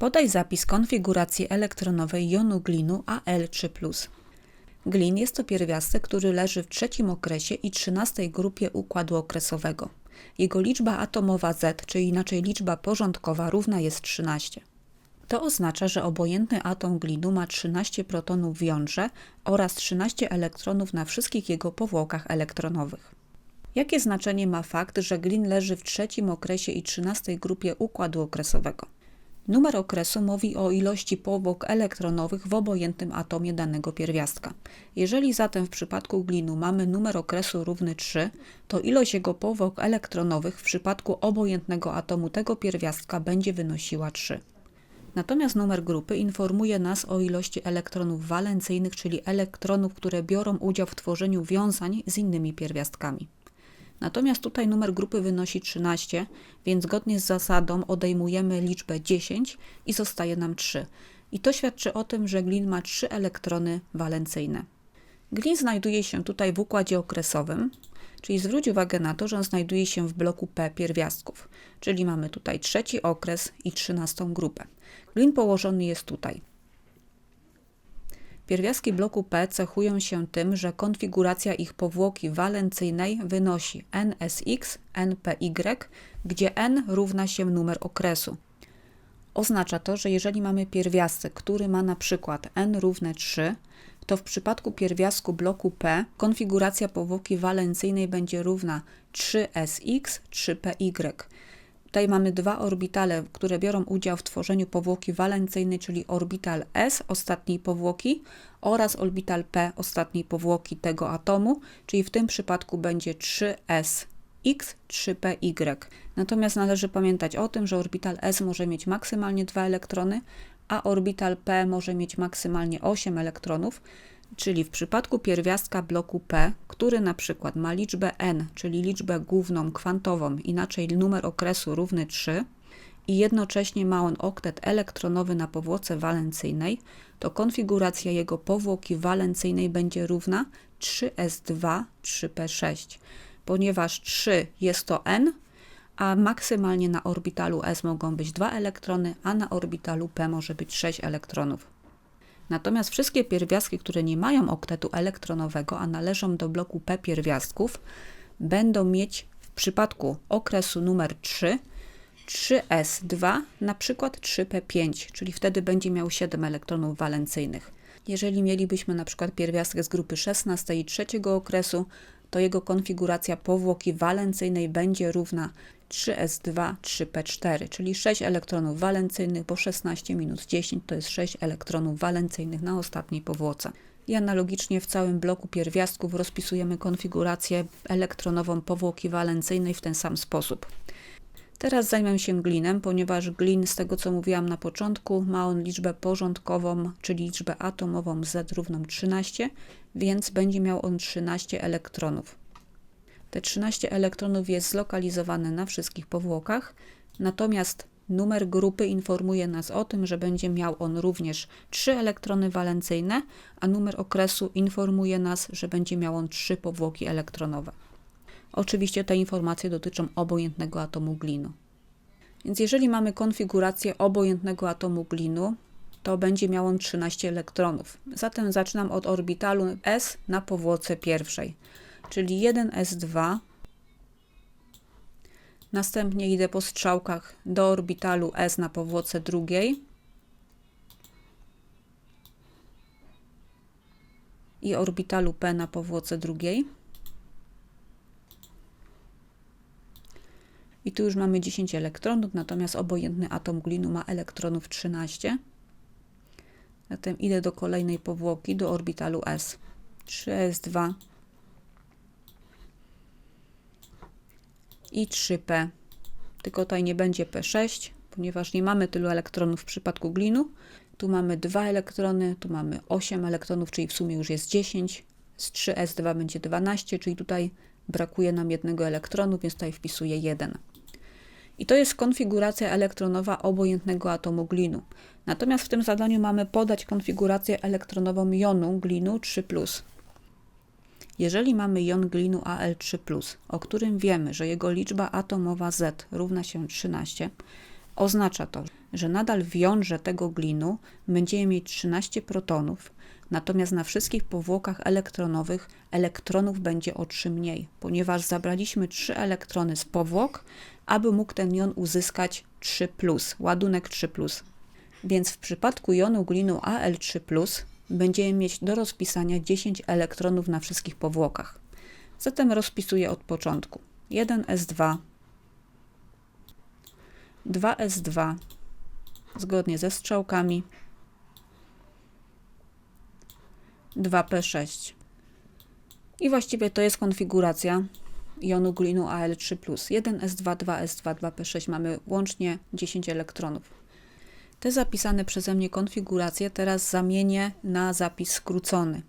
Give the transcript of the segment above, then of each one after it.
Podaj zapis konfiguracji elektronowej jonu glinu Al3+. Glin jest to pierwiastek, który leży w trzecim okresie i trzynastej grupie układu okresowego. Jego liczba atomowa Z, czyli inaczej liczba porządkowa, równa jest 13. To oznacza, że obojętny atom glinu ma 13 protonów w jądrze oraz 13 elektronów na wszystkich jego powłokach elektronowych. Jakie znaczenie ma fakt, że glin leży w trzecim okresie i trzynastej grupie układu okresowego? Numer okresu mówi o ilości powłok elektronowych w obojętnym atomie danego pierwiastka. Jeżeli zatem w przypadku glinu mamy numer okresu równy 3, to ilość jego powłok elektronowych w przypadku obojętnego atomu tego pierwiastka będzie wynosiła 3. Natomiast numer grupy informuje nas o ilości elektronów walencyjnych, czyli elektronów, które biorą udział w tworzeniu wiązań z innymi pierwiastkami. Natomiast tutaj numer grupy wynosi 13, więc zgodnie z zasadą odejmujemy liczbę 10 i zostaje nam 3. I to świadczy o tym, że glin ma 3 elektrony walencyjne. Glin znajduje się tutaj w układzie okresowym, czyli zwróć uwagę na to, że on znajduje się w bloku P pierwiastków, czyli mamy tutaj trzeci okres i trzynastą grupę. Glin położony jest tutaj. Pierwiastki bloku P cechują się tym, że konfiguracja ich powłoki walencyjnej wynosi NSX, NPY, gdzie N równa się numer okresu. Oznacza to, że jeżeli mamy pierwiastek, który ma na przykład N równe 3, to w przypadku pierwiastku bloku P konfiguracja powłoki walencyjnej będzie równa 3SX, 3PY. Tutaj mamy dwa orbitale, które biorą udział w tworzeniu powłoki walencyjnej, czyli orbital S ostatniej powłoki oraz orbital P ostatniej powłoki tego atomu, czyli w tym przypadku będzie 3S X, 3PY. Natomiast należy pamiętać o tym, że orbital S może mieć maksymalnie dwa elektrony, a orbital P może mieć maksymalnie 8 elektronów, czyli w przypadku pierwiastka bloku P, który na przykład ma liczbę n, czyli liczbę główną kwantową, inaczej numer okresu równy 3 i jednocześnie ma on oktet elektronowy na powłoce walencyjnej, to konfiguracja jego powłoki walencyjnej będzie równa 3s2 3p6, ponieważ 3 jest to n, a maksymalnie na orbitalu s mogą być dwa elektrony, a na orbitalu p może być 6 elektronów. Natomiast wszystkie pierwiastki, które nie mają oktetu elektronowego, a należą do bloku P pierwiastków, będą mieć w przypadku okresu numer 3 3s2, na przykład 3p5, czyli wtedy będzie miał 7 elektronów walencyjnych. Jeżeli mielibyśmy na przykład pierwiastek z grupy 16 i trzeciego okresu, to jego konfiguracja powłoki walencyjnej będzie równa 3s2, 3p4, czyli 6 elektronów walencyjnych, bo 16 minus 10 to jest 6 elektronów walencyjnych na ostatniej powłoce. I analogicznie w całym bloku pierwiastków rozpisujemy konfigurację elektronową powłoki walencyjnej w ten sam sposób. Teraz zajmę się glinem, ponieważ glin, z tego co mówiłam na początku, ma on liczbę porządkową, czyli liczbę atomową Z równą 13, więc będzie miał on 13 elektronów. Te 13 elektronów jest zlokalizowane na wszystkich powłokach, natomiast numer grupy informuje nas o tym, że będzie miał on również 3 elektrony walencyjne, a numer okresu informuje nas, że będzie miał on 3 powłoki elektronowe. Oczywiście te informacje dotyczą obojętnego atomu glinu. Więc jeżeli mamy konfigurację obojętnego atomu glinu, to będzie miał on 13 elektronów. Zatem zaczynam od orbitalu S na powłoce pierwszej czyli 1s2. Następnie idę po strzałkach do orbitalu S na powłoce drugiej. I orbitalu P na powłoce drugiej. I tu już mamy 10 elektronów, natomiast obojętny atom glinu ma elektronów 13. Zatem idę do kolejnej powłoki, do orbitalu S. 3s2 i 3p. Tylko tutaj nie będzie p6, ponieważ nie mamy tylu elektronów w przypadku glinu. Tu mamy 2 elektrony, tu mamy 8 elektronów, czyli w sumie już jest 10. Z 3s2 będzie 12, czyli tutaj brakuje nam jednego elektronu, więc tutaj wpisuję 1. I to jest konfiguracja elektronowa obojętnego atomu glinu. Natomiast w tym zadaniu mamy podać konfigurację elektronową jonu glinu 3+. Jeżeli mamy jon glinu Al3+, o którym wiemy, że jego liczba atomowa Z równa się 13, Oznacza to, że nadal w jądrze tego glinu będziemy mieć 13 protonów, natomiast na wszystkich powłokach elektronowych elektronów będzie o 3 mniej, ponieważ zabraliśmy 3 elektrony z powłok, aby mógł ten jon uzyskać 3, ładunek 3. Więc w przypadku jonu glinu Al3 będziemy mieć do rozpisania 10 elektronów na wszystkich powłokach. Zatem rozpisuję od początku. 1s2, 2s2 zgodnie ze strzałkami, 2p6. I właściwie to jest konfiguracja jonu glinu Al3+. 1s2, 2s2, 2p6 mamy łącznie 10 elektronów. Te zapisane przeze mnie konfiguracje teraz zamienię na zapis skrócony.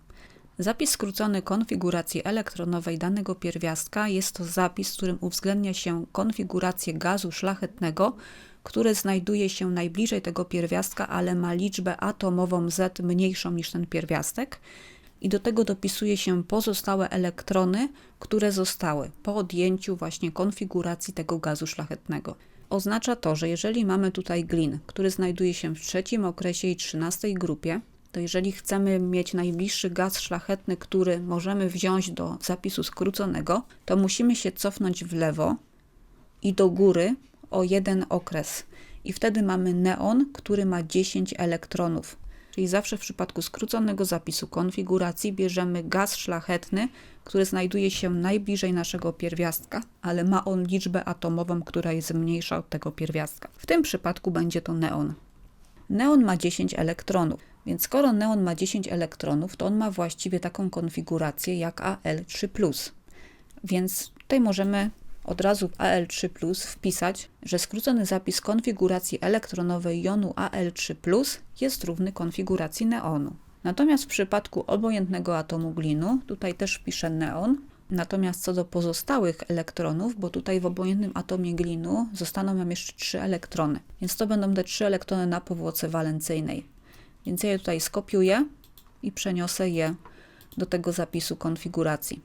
Zapis skrócony konfiguracji elektronowej danego pierwiastka jest to zapis, w którym uwzględnia się konfigurację gazu szlachetnego, które znajduje się najbliżej tego pierwiastka, ale ma liczbę atomową Z mniejszą niż ten pierwiastek. I do tego dopisuje się pozostałe elektrony, które zostały po odjęciu właśnie konfiguracji tego gazu szlachetnego. Oznacza to, że jeżeli mamy tutaj glin, który znajduje się w trzecim okresie i trzynastej grupie, to jeżeli chcemy mieć najbliższy gaz szlachetny, który możemy wziąć do zapisu skróconego, to musimy się cofnąć w lewo i do góry o jeden okres. I wtedy mamy neon, który ma 10 elektronów. Czyli zawsze w przypadku skróconego zapisu konfiguracji bierzemy gaz szlachetny, który znajduje się najbliżej naszego pierwiastka, ale ma on liczbę atomową, która jest mniejsza od tego pierwiastka. W tym przypadku będzie to neon. Neon ma 10 elektronów, więc skoro neon ma 10 elektronów, to on ma właściwie taką konfigurację jak Al3+. Więc tutaj możemy od razu w Al3 wpisać, że skrócony zapis konfiguracji elektronowej jonu Al3 jest równy konfiguracji neonu. Natomiast w przypadku obojętnego atomu glinu, tutaj też wpiszę neon, natomiast co do pozostałych elektronów, bo tutaj w obojętnym atomie glinu zostaną nam jeszcze 3 elektrony, więc to będą te 3 elektrony na powłoce walencyjnej. Więc ja je tutaj skopiuję i przeniosę je do tego zapisu konfiguracji.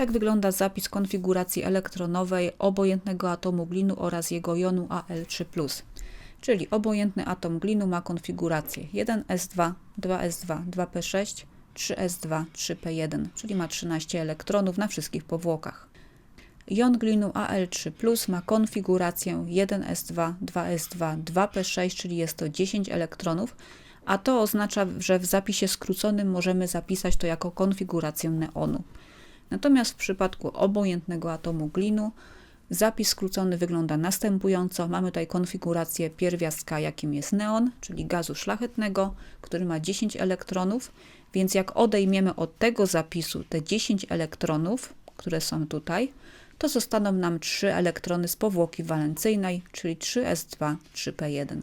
Tak wygląda zapis konfiguracji elektronowej obojętnego atomu glinu oraz jego jonu Al3+. Czyli obojętny atom glinu ma konfigurację 1s2, 2s2, 2p6, 3s2, 3p1, czyli ma 13 elektronów na wszystkich powłokach. Jon glinu Al3 ma konfigurację 1s2, 2s2, 2p6, czyli jest to 10 elektronów, a to oznacza, że w zapisie skróconym możemy zapisać to jako konfigurację neonu. Natomiast w przypadku obojętnego atomu glinu zapis skrócony wygląda następująco. Mamy tutaj konfigurację pierwiastka, jakim jest neon, czyli gazu szlachetnego, który ma 10 elektronów, więc jak odejmiemy od tego zapisu te 10 elektronów, które są tutaj, to zostaną nam 3 elektrony z powłoki walencyjnej, czyli 3s2, 3p1.